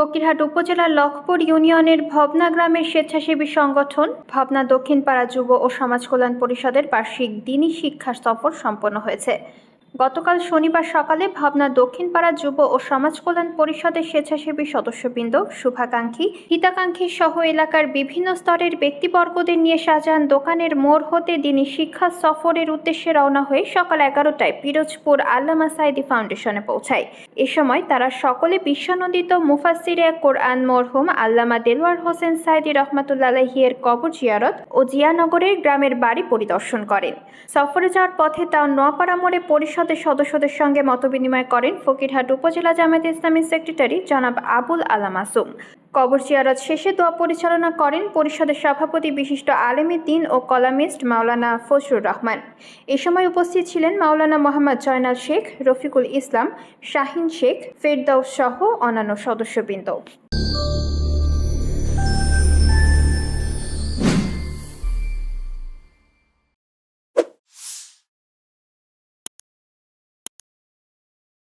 ফকিরহাট উপজেলার লখপুর ইউনিয়নের ভবনা গ্রামের স্বেচ্ছাসেবী সংগঠন ভবনা দক্ষিণপাড়া যুব ও সমাজ কল্যাণ পরিষদের বার্ষিক দিনী শিক্ষা সফর সম্পন্ন হয়েছে। গতকাল শনিবার সকালে ভাবনা দক্ষিণপাড়া যুব ও সমাজ কল্যাণ পরিষদের স্বেচ্ছাসেবী সদস্যবৃন্দ, শুভাকাঙ্ক্ষী, হিতাকাঙ্ক্ষী সহ এলাকার বিভিন্ন স্তরের ব্যক্তিবর্গদের নিয়ে সাজান দোকানের মোড় হতে দিনী শিক্ষা সফরের উদ্দেশ্যে রওনা হয়ে সকাল এগারোটায় পিরোজপুর আল্লামা সাইদি ফাউন্ডেশনে পৌঁছায়। এ সময় তারা সকলে বিশ্বনন্দিত মুফাসিরে কোরআন মরহুম আল্লামা দেলওয়ার হোসেন সাইদি রহমাতুল্লাহিয়ের কবর জিয়ারত ও জিয়ানগরের গ্রামের বাড়ি পরিদর্শন করেন। সফরে যাওয়ার পথে তা নোয়াপাড়া মোড়ে পরিষদের সদস্যদের সঙ্গে মতবিনিময় করেন ফকিরহাট উপজেলা জামায়াত ইসলামী সেক্রেটারি জনাব আবুল আলা মাসুম। কবর জিয়ারত শেষে দোয়া পরিচালনা করেন পরিষদের সভাপতি বিশিষ্ট আলেমী দিন ও কলামিস্ট মাওলানা ফজরুর রহমান। এ সময় উপস্থিত ছিলেন মাওলানা মোহাম্মদ জয়নাল শেখ, রফিকুল ইসলাম, শাহিন শেখ ফেরদাউস সহ অন্যান্য সদস্যবৃন্দ।